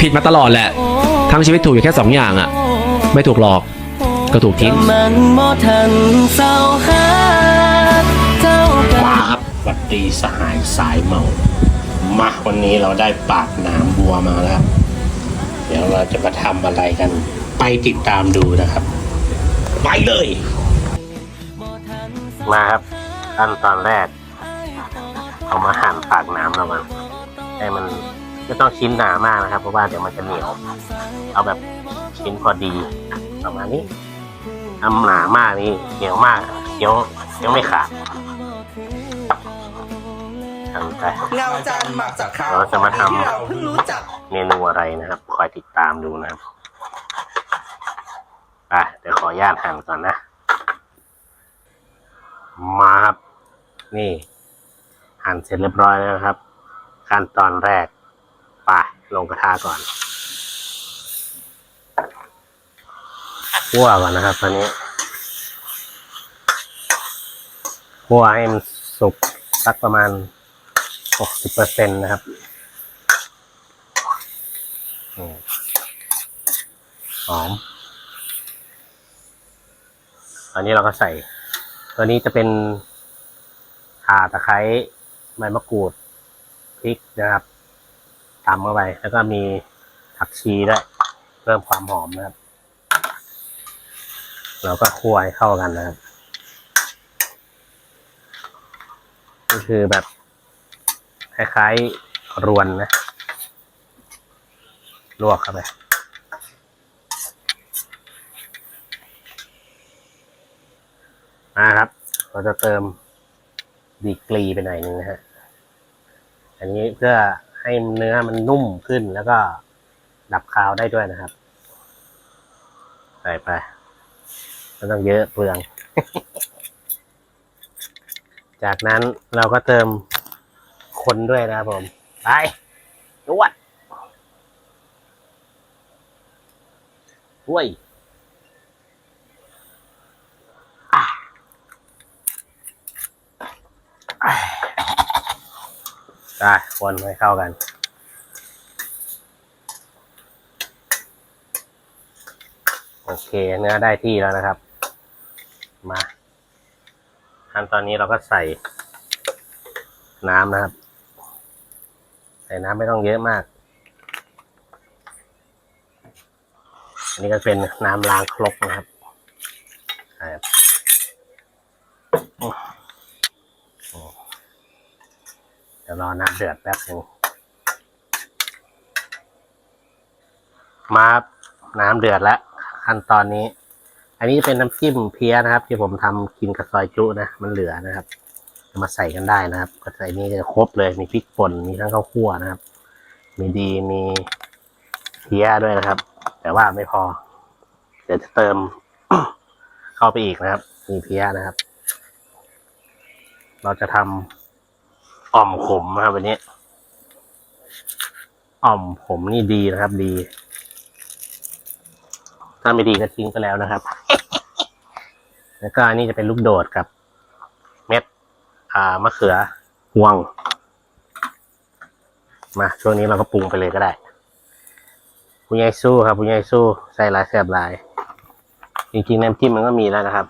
ผิดมาตลอดแหละ ทั้งชีวิตถูกอยู่แค่สองอย่างอะไม่ถูกหลอกก็ถูกทิ้งมันบ่ทันเศร้าหาเจ้ากัมาครับสวัสดีสหายสายเมา มาวันนี้เราได้ปากหนามบัวมาแล้ว เดี๋ยวเราจะมาทำอะไรกัน ไปติดตามดูนะครับ ไปเลย มาครับ ขั้นตอนแรก เอามาหั่นปากน้ำเรามาให้มัน ไม่ต้องชิ้นหนามากนะครับ เพราะว่าเดี๋ยวมันจะเหนียว เอาแบบชิ้นพอดีประมาณนี้ทำหนามากนี่เหนียวมากเคี้ยวเคี้ยวไม่ขาดทำไปเงาจันทร์มาจากข่าวเราจะมาทำที่เราเพิ่งรู้จักเมนูอะไรนะครับ คอยติดตามดูนะครับอะเดี๋ยวขออนุญาตหั่นก่อนนะ มาครับ นี่ หั่นเสร็จเรียบร้อยแล้วนะครับ ขั้นตอนแรก ปลงกระทะก่อนคั่วก่อนนะครับตอนนี้คั่วให้มันสุกสักประมาณหกสิบเปอร์เซ็นต์นะครับหอมอันนี้เราก็ใส่ ตัวนี้จะเป็นข่าตะไคร้ใบมะกรูดพริกนะครับ ตำเข้าไป แล้วก็มีผักชีด้วยเพิ่มความหอมนะครับ เราก็คั่วให้เข้ากันนะครับนี่คือแบบคล้ายๆรวนนะ ลวกเข้าไปนะครับ เราจะเติมดีกรีไปหน่อยนึงนะฮะ อันนี้เพื่อ ให้เนื้อมันนุ่มขึ้นแล้วก็ดับคาวได้ด้วยนะครับ ใส่ไปไม่ต้องเยอะเปลือง จากนั้นเราก็เติมคนด้วยนะครับผม ไปนวดด้วย ได้คนให้เข้ากัน โอเคเนื้อได้ที่แล้วนะครับ มาขั้นตอนนี้เราก็ใส่น้ำนะครับ ใส่น้ำไม่ต้องเยอะมาก อันนี้ก็เป็นน้ำล้างครกนะครับครับเดี๋ยว รอน้ำเดือดแป๊บหนึงมาน้ำเดือดแล้วขั้นตอนนี้ อันนี้เป็นน้ำจิ้มเพี้ยนะครับ ที่ผมทำกินกับซอยจุนะ มันเหลือนะครับมาใส่กันได้นะครับ ก็ใส่นี่จะครบเลย มีพริกป่น มีทั้งข้าวคั่วนะครับ มีดี มีเพี้ยด้วยนะครับ แต่ว่าไม่พอ เดี๋ยวจะเติมเข้าไปอีกนะครับ มีเพี้ยนะครับ เราจะทำ อ่อมขมครับวันนี้ อ่อมขมนี่ดีนะครับดี ถ้าไม่ดีก็ทิ้งไปแล้วนะครับ แล้วก็อันนี้จะเป็นลูกโดดกับ เม็ด อ่ามะเขือห่วง มาช่วงนี้เราก็ปรุงไปเลยก็ได้ผู้ใหญ่สู้ครับผู้ใหญ่สู้ใส่ลายแสบลาย จริงๆน้ำจิ้มมันก็มีแล้วนะครับ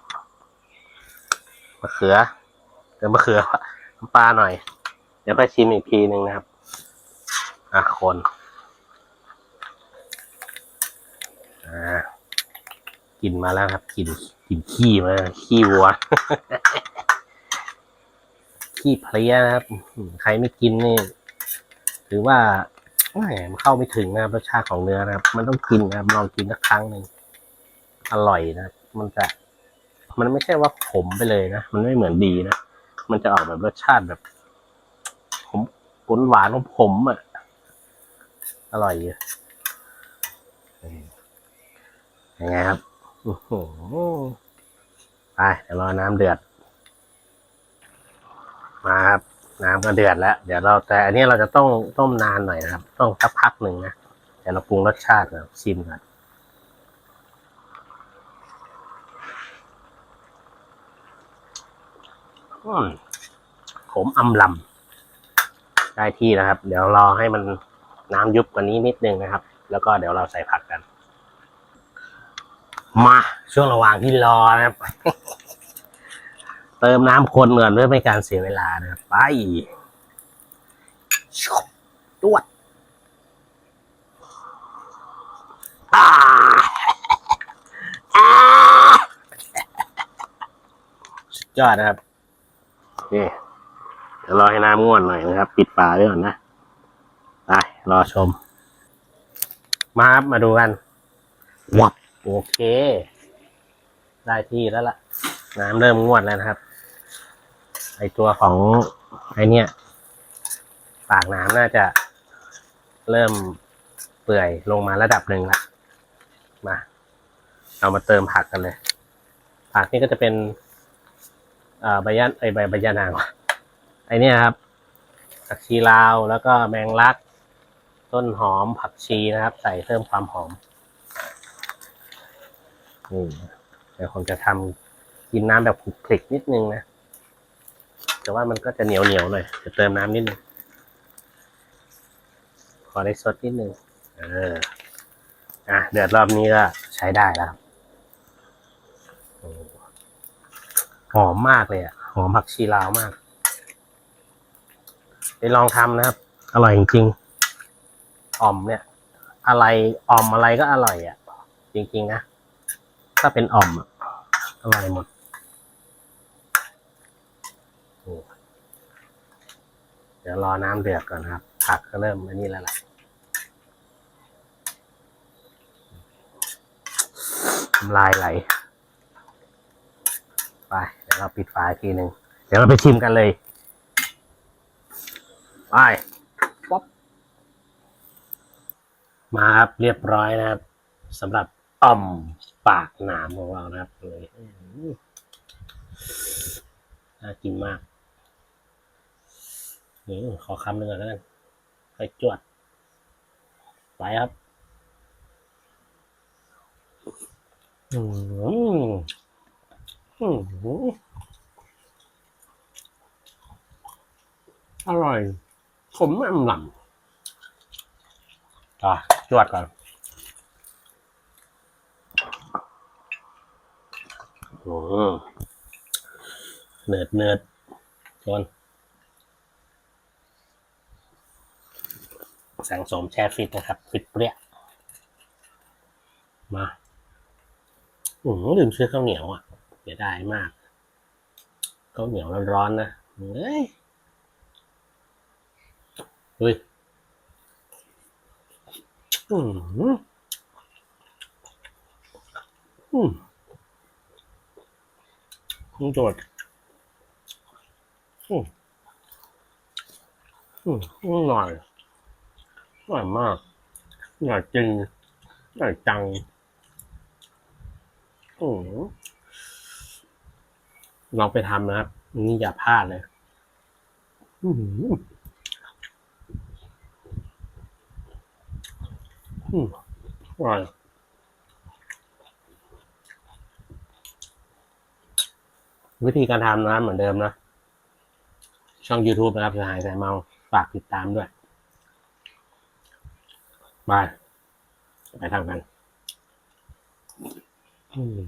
มะเขือเติมมะเขือน้ำปลาหน่อย เดี๋ยวไปชิมอีกทีหนึ่งนะครับ อะคนอ่ากลินมาแล้วครับกลินกลินขี้มาขี้วัว ขี้เพลี้ยนะครับ ใครไม่กินนี่ถือว่าแหมมันเข้าไม่ถึงนะครับรสชาติของเนื้อนะครับ มันต้องกินนะครับลองกินสักครั้งหนึ่งอร่อยนะมันจะ มันไม่ใช่ว่าขมไปเลยนะ มันไม่เหมือนดีนะ มันจะออกแบบรสชาติแบบ หวานหวานของผมอะ อร่อยอยู่ยังไงครับอื้อหือไปเดี๋ยวรอน้ำเดือด มาครับ น้ำก็เดือดแล้ว เดี๋ยวเราแต่อันนี้เราจะต้องต้มนานหน่อยนะครับ ต้องสักพักหนึ่งนะเดี๋ยวเราปรุงรสชาตินะชิมก่อนอืมขมอำลำ ได้ที่นะครับ เดี๋ยวรอให้มันน้ำยุบกว่านี้นิดนึงนะครับ แล้วก็เดี๋ยวเราใส่ผักกัน มาช่วงระหว่างที่รอนะครับ เติมน้ำคนก่อนเพื่อไม่การเสียเวลานะครับไปชุบตวดอ่าอ่าสุดยอดนะครับนี่ เดี๋ยวรอให้น้ำง่วนหน่อยนะครับ ปิดฝาไว้ก่อนนะไปรอชม มาครับมาดูกันวับโอเค ได้ที่แล้วล่ะ น้ำเริ่มงวดแล้วนะครับ ไอตัวของไอเนี้ยปากน้ำน่าจะเริ่มเปื่อยลงมาระดับหนึ่งละมา เรามาเติมผักกันเลย ผักนี่ก็จะเป็นเอ่อใบยะไอใบใบยะนางวะไอ เนี้ยครับ ผักชีลาวแล้วก็แมงลัก ต้นหอมผักชีนะครับ ใส่เพิ่มความหอมนี่เดี๋ยวผมจะทำกินน้ำแบบคลิกนิดนึงนะ แต่ว่ามันก็จะเหนียวเหนียวหน่อยจะเติมน้ำนิดนึงขอได้สดนิดนึงเอออะเดือดรอบนี้ก็ใช้ได้แล้วหอมมากเลยอะ หอมผักชีลาวมาก ไปลองทำนะครับ อร่อยจริงๆอ่อมเนี่ย อะไรอ่อมอะไรก็อร่อยอะ จริงๆนะ ถ้าเป็นอ่อมอะอร่อยหมดเดี๋ยวรอน้ำเดือดก่อนนะครับ ผักก็เริ่มอันนี้แล้วแหละน้ำลายไหล ไป เดี๋ยวเราปิดฝาอีกทีหนึ่ง เดี๋ยวเราไปชิมกันเลย ไปป๊อปมาครับเรียบร้อยนะครับสำหรับอ่อมปากหนามของเรานะครับเลยอื้อหือน่ากินมากอืมขอคำหนึ่งก่อนแล้วกันค่อยจวด ไปครับอืมอืมอร่อย ผมไม่อำลำอะจวดก่อนโอืมเนืดเนืดจนแสงสมแช่ฟิตนะครับฟิตเปรี้ยมาอืมลืมซื้อข้าวเหนียวอะเสียดายมากข้าวเหนียวร้อนๆนะเฮ้ย เฮ้ยอืมอืมอืมจทย์อืมอืมอร่อยอร่อยมากอร่อยจริงอร่อยจังอ้โหลองไปทำนะครับ นี่อย่าพลาดเลย อือ อืมอร่อยวิธีการทำนะเหมือนเดิมนะ ช่อง YouTube นะครับสหายสายเมาฝากติดตามด้วยไปไปทำกัน อืม